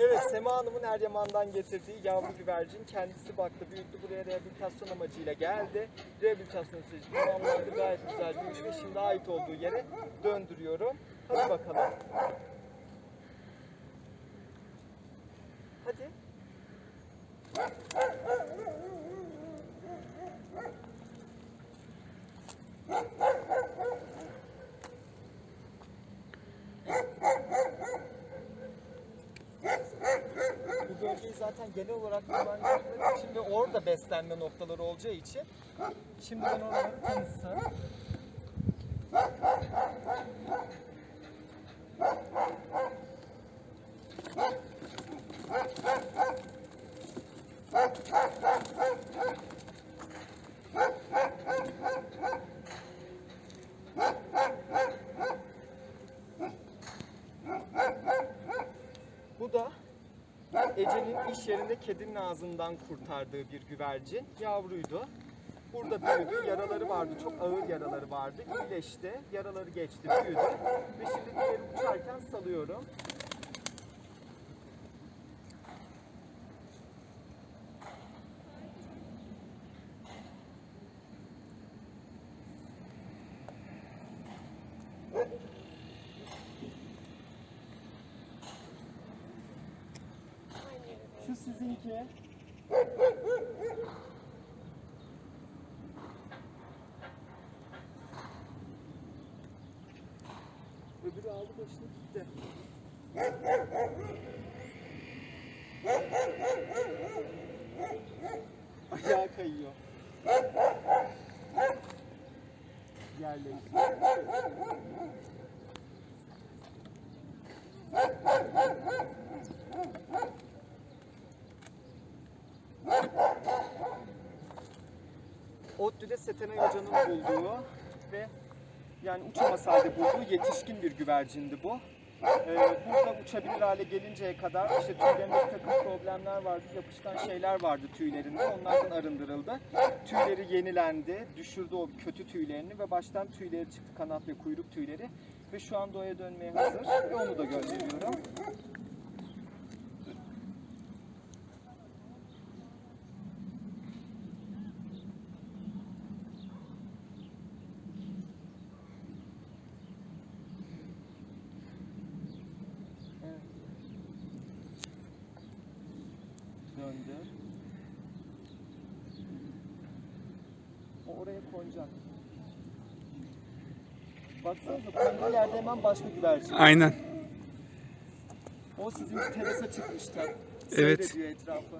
Evet Sema Hanım'ın Eryaman'dan getirdiği yavru güvercin kendisi baktı büyüttü buraya rehabilitasyon amacıyla geldi. Rehabilitasyon süreci tamamlandı gayet güzel büyümüş ve şimdi ait olduğu yere döndürüyorum. Hadi bakalım. Hadi. Bu bölgeyi zaten genel olarak kullanacakları için ve orada beslenme noktaları olacağı için şimdi ben oraları tanıtsın. Bu da Ece'nin iş yerinde kedinin ağzından kurtardığı bir güvercin. Yavruydu. Burada büyüdü. Yaraları vardı. Çok ağır yaraları vardı. İyileşti. Yaraları geçti. Büyüdü. Ve şimdi diğeri uçarken salıyorum. Şu sizinki. Öbürü aldı başını gitti. Ayağa kayıyor. Yerleşti. ODTÜ'de Setenay Hoca'nın bulduğu ve yani uçamasaydı bulduğu yetişkin bir güvercindi bu. Ee, burada uçabilir hale gelinceye kadar işte tüylerinde bir takım problemler vardı, yapışkan şeyler vardı tüylerinde. Onlardan arındırıldı. Tüyleri yenilendi, düşürdü o kötü tüylerini ve baştan tüyleri çıktı, kanat ve kuyruk tüyleri. Ve şu an doğaya dönmeye hazır ve onu da gönderiyorum. döndü. O oraya konacak. Baksanıza konduğu yerde hemen başka güvercin. Aynen. O sizin terasa çıkmıştı. Evet. Seyrediyor etrafı.